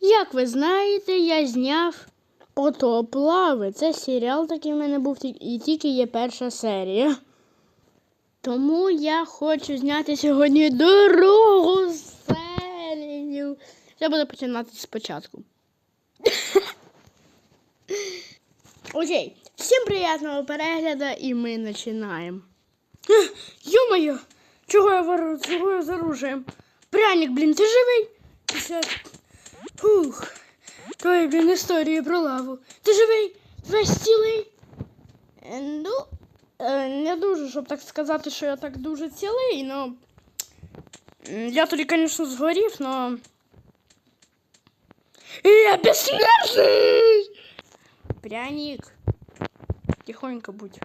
Як ви знаєте, я зняв Потоп лави. Це серіал такий в мене був і тільки є перша серія. Тому я хочу зняти сьогодні другу серію. Я буду починати спочатку. Окей, всім приємного перегляду і ми починаємо. Йо-моє, чого я вору, з оружием? Пряник, блін, ти живий? Фух. Твої, блін, історії про лаву. Ти живий? Весь цілий? Е, Ну, е, не дуже, щоб так сказати, що я так дуже цілий, но. Я тоді, звісно, згорів, но. Я безсмертний! Пряник. Тихонько будь.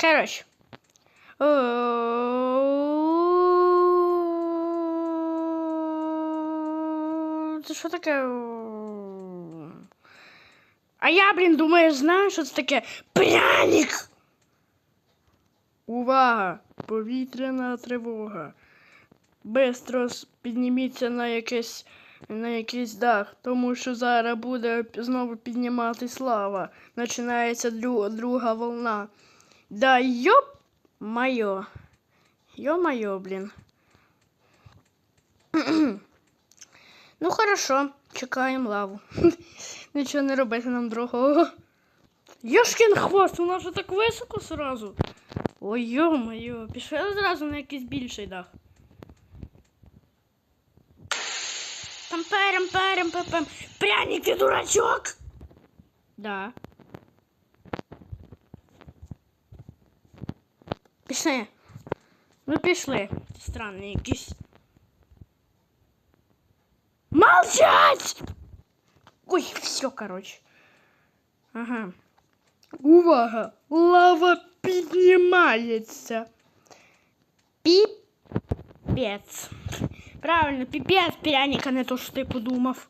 Короче. Це що таке? А я, блін, думаю, знаю, що це таке пряник. Увага! Повітряна тривога. Бистро підніміться на якийсь, на якийсь дах, тому що зараз буде знову підніматись лава. Починається дру, друга волна. Да йоп майо. Йо-майо, блін. ну, хорошо, чекаємо лаву. Нічого не робити нам другого. Йошкін хвост, у нас же так високо сразу. Ой, йо-моє, пішли зразу на якийсь більший дах. Там перем, перем, пепем. Пряник, дурачок! Да. Пішли. Ну пішли. Странний якийсь. Молчать! Ой, все, короче. Ага. Увага! Лава піднімається. Піпець. Правильно, піпець, пряник, а не то, що ти подумав.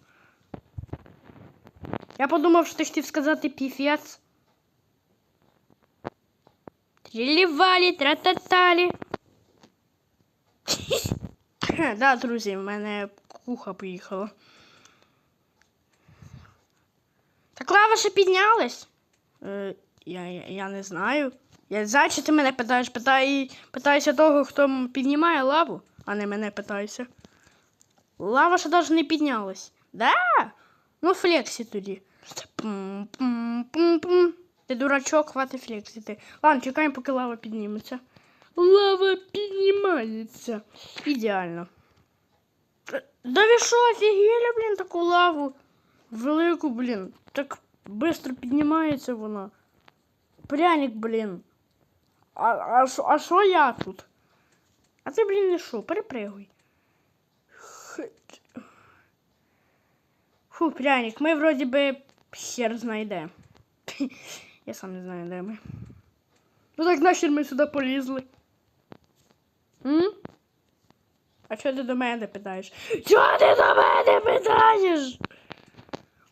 Я подумав, що ти хотів сказати піфець. Трілівалі, трататалі. да, друзі, в мене куха поїхала. Так лава ще піднялась? Е, я, я, я не знаю. Я знаю, чи ти мене питаєш, питай, питайся того, хто піднімає лаву, а не мене питайся. Лава ще навіть не піднялась. Да? Ну, флексі тоді. Пум-пум-пум-пум. Ти дурачок, хвати флексити. Ладно, чекаємо, поки лава підніметься. Лава піднімається. Ідеально. Да ви що, офігели, блін, таку лаву? Велику, блін. Так швидко піднімається вона. Пряник, блін. А, а, шо- а що я тут? А ти, блін, не що, перепригуй. Фу, пряник, ми вроді би хер знайде. Я сам не знаю, де ми. Ну так нахер ми сюди полізли. М? А чого ти до мене питаєш? Чого ти до мене питаєш?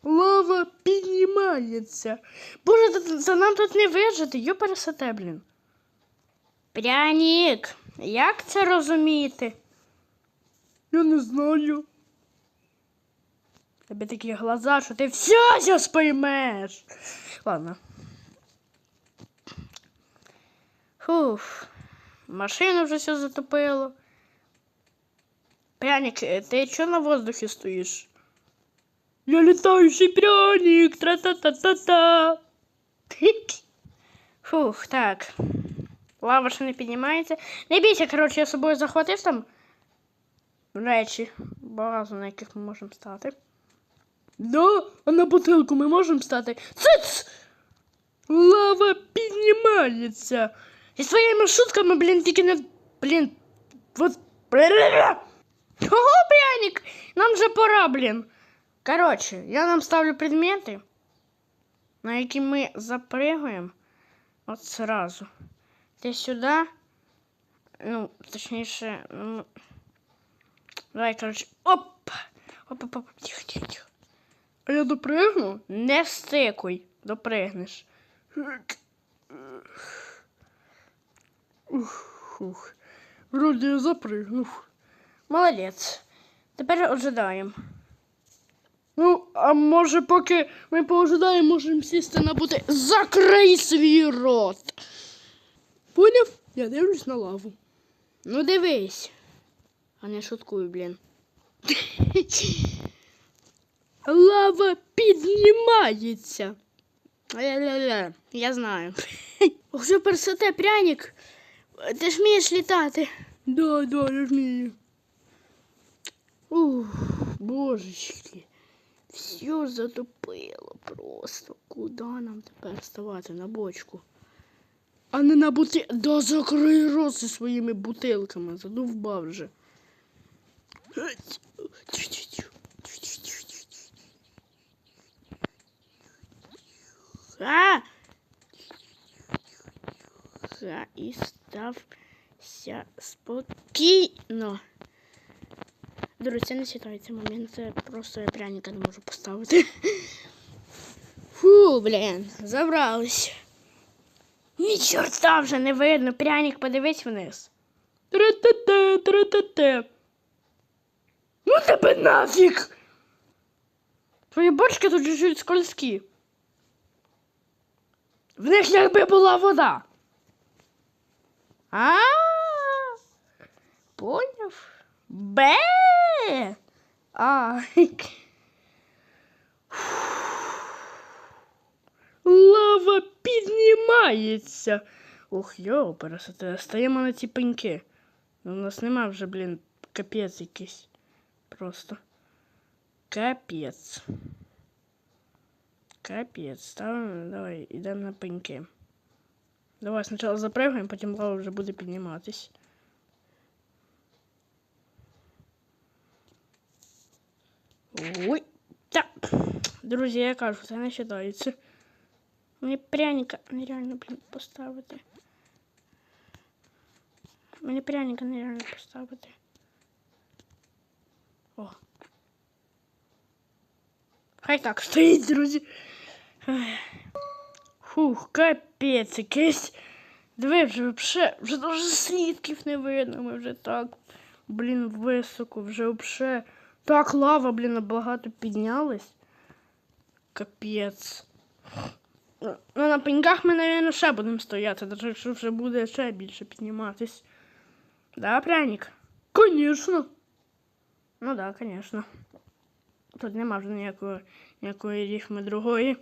Лава піднімається. Боже, та нам тут не вижити, йо пересете, блін. Пряник, як це розуміти? Я не знаю. Тебе такі глаза, що ти все зараз поймеш. Ладно. Фуф. Машину вже все затопило. Пряник, е, ти чого на воздухі стоїш? Я літаючий пряник, тра-та-та-та-та. Фух, так. Лава ще не піднімається. Не коротше, я з собою захватив там речі, базу, на яких ми можемо стати. Да, а на бутилку ми можемо стати. Циц! Лава піднімається. Зі своїми шутками, блін, тільки не. Блін. Вот. Ого, пряник! Нам же пора, блін. Коротше, я нам ставлю предмети, на які ми запригуємо. От сразу. Ти сюди. Ну, точніше, ну. Давай, коротше. Оп! Оп, оп, оп, тихо, тихо, тихо. А я допригну? Не стикуй, допригнеш. Ух, ух. Вроді я запригнув. Молодець. Тепер ожидаємо. Ну, а може, поки ми поожидаємо, можемо сісти на бути. Закрий свій рот. Поняв? Я дивлюсь на лаву. Ну дивись. А не шуткую, блін. Лава піднімається. Ля-ля-ля, Я знаю. Ох, що персоте пряник. Ти ж вмієш літати. Да, да, я вмію. Ух, божечки. Все затопило просто. Куди нам тепер ставати на бочку? А не на бути. Да закрий зі своїми бутилками. Задовбав вже. А! Ха, і стався спокійно. Друзі, це не вважається момент, це просто я пряника не можу поставити. Фу, блін, забрались. Ні чорта вже не видно. Пряник, подивись вниз. Тре-те-те, тре-те-те. Ну тебе нафіг! Твої бочки тут чуть-чуть скользкі. В них якби була вода. А, поняв? Бе. А. Лава піднімається. Ох, йо, пересоте, стаємо на ці пеньки. Ну, У нас нема вже, блін, капець якийсь. Просто. Капець. Капець. Ставимо, давай, йдемо на пеньки. Давай спочатку запрыгаємо, потім лава вже буде підніматись. Ой. Так. Друзі, я кажу, це не вважається. Мені пряника нереально, блін, поставити. Мені пряника нереально поставити. О. Хай так стоїть, друзі. Ай. Фух, капець якийсь. Диви, вже вообще, вже даже слідків не видно. Ми вже так, блін, високо, вже вообще. Так лава, блін, набагато піднялась. Капець. Ну, на пеньках ми, мабуть, ще будемо стояти, навіть якщо вже буде ще більше підніматись. Да, пряник? Конечно. Ну да, конечно. Тут нема вже ніякої, ніякої рифми другої.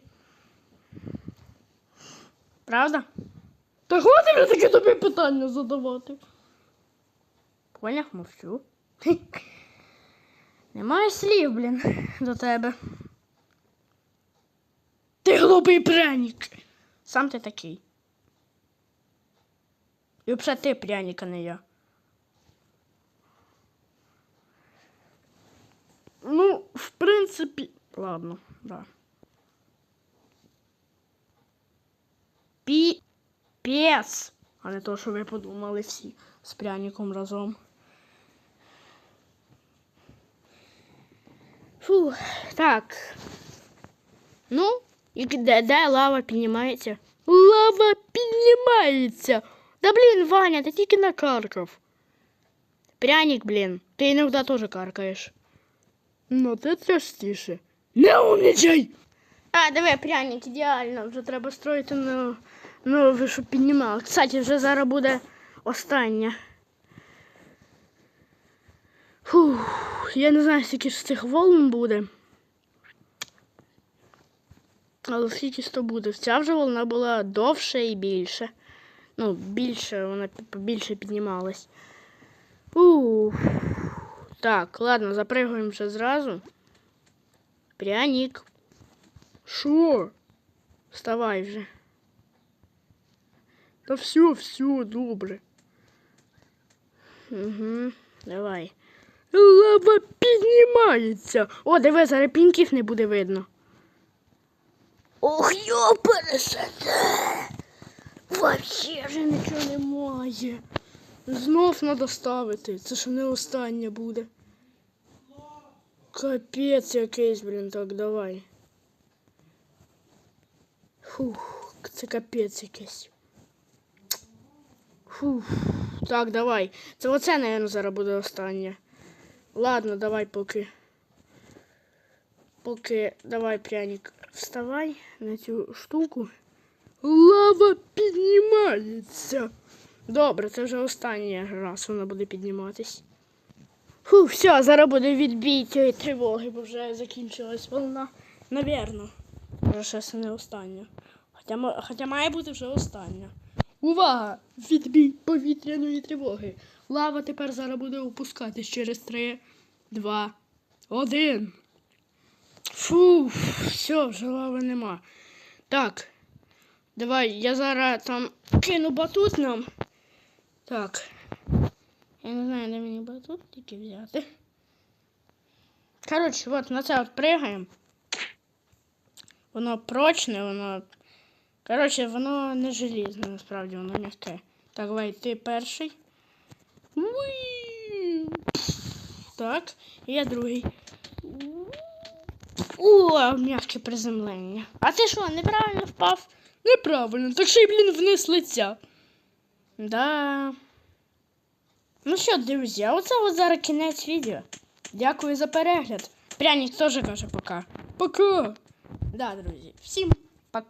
Правда? Та хватить вже таке тобі питання задавати. Поняв, мовчу. Немає слів, блін, до тебе. Ти глупий пряник. Сам ти такий. І взагалі ти пряник, а не я. Ну, в принципі, ладно, да. Піпец. А не то, що ви подумали всі з пряником разом. Фу, так. Ну, і де, де лава піднімається? Лава піднімається. Да блін, Ваня, ти тільки накаркав. Пряник, блін, ти іноді теж каркаєш. Ну, ти частіше. Не умнічай! А, диви, пряник, ідеально. Вже треба строїти ну, ну, щоб піднімали. Кстати, вже зараз буде остання. Фух, я не знаю, скільки ж цих волн буде. Але скільки ж то буде? Ця вже волна була довше і більше. Ну, більше, вона більше піднімалась. Ух. Так, ладно, запрыгаємо вже зразу. Пряник. Шо? Вставай вже. Та все, все, добре. Угу, давай. Лава піднімається. О, диви, зараз піньків не буде видно. Ох, йопересете. Вообще вже нічого немає. Знов треба ставити. Це ж не останнє буде. Капець якийсь, блін, так, давай. Фух, це капець якийсь. Фух. Так, давай. Це оце, мабуть, зараз буде останнє. Ладно, давай поки. Поки давай, пряник, вставай на цю штуку. Лава піднімається. Добре, це вже останній раз вона буде підніматись. Фу, все, зараз буде відбій цієї тривоги, бо вже закінчилась волна. Навірно. Може, ще це не остання. Хоча, хоча має бути вже остання. Увага! Відбій повітряної тривоги. Лава тепер зараз буде опускатись через 3, 2, 1. Фу, все, вже лави нема. Так. Давай, я зараз там кину батут нам. Так. Я не знаю, де мені батут тільки взяти. Коротше, от на це от пригаємо. Воно прочне, воно. Коротше, воно не желізне, насправді, воно м'яке. Так, давай, ти перший. Так, я другий. О, м'яке приземлення. А ти що, неправильно впав? Неправильно, так ще й, блін, вниз лиця. Да. Ну що, друзі, а оце от зараз кінець відео. Дякую за перегляд. Пряник теж каже пока. Пока. Да, друзі, всім пока.